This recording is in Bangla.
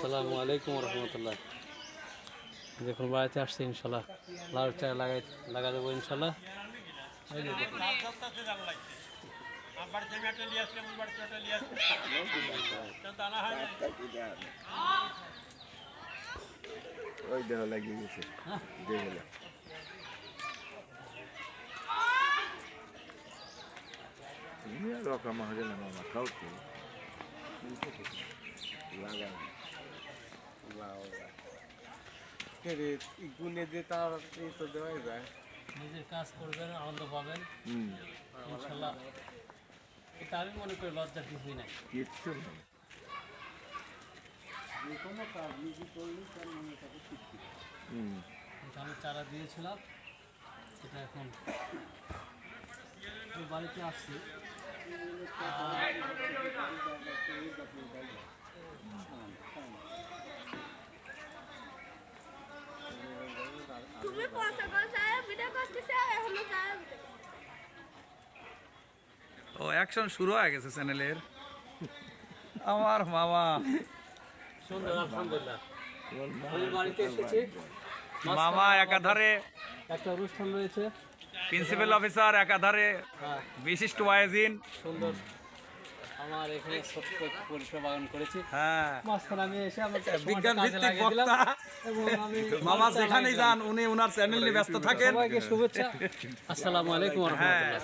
আসসালামু আলাইকুম রহমতুল্লাহ। দেখুন, বাড়িতে আসছে ইনশাল্লাহ। লাউ চা লাগাই লাগা দেবো ইনশাল্লাহ। ওই দেহ লাগিয়ে গেছে দেহ রকম হবে না মামা খাও তো। লাগাই গুনে দিয়ে তার তো দেওয়াই যায়। নিজের কাজ করবেন আনন্দ পাবেন। ইনশাল্লাহ। এটা আমি মনে করি লজ্জার কিছুই নাই। কিচ্ছু না হুম। কিন্তু আমি চারা দিয়েছিলাম। সেটা এখন বাড়িতে আসছি আর তুমি পয়সা করে যায় ভিডিও করতেছে এখনও যায় ও অ্যাকশন শুরু হয়ে গেছে চ্যানেলের আমার মামা। সুন্দর আলহামদুলিল্লাহ। আমি বাড়িতে এসেছি। মামা একাধারে। একটা অনুষ্ঠান রয়েছে। প্রিন্সিপাল অফিসার একাধারে। হ্যাঁ। বিশিষ্ট ওয়াইজিন সুন্দর। আমার এখানে ছোট্ট পরিষেবা বাগান করেছি। হ্যাঁ। মাঝখানে আমি এসে আমার বিজ্ঞান ভিত্তিক বক্তা। এবং আমি মামা যেখানেই যান উনি ওনার চ্যানেলে ব্যস্ত থাকেন। সবাইকে শুভেচ্ছা। আসসালামু আলাইকুম রহমতুল্লাহ।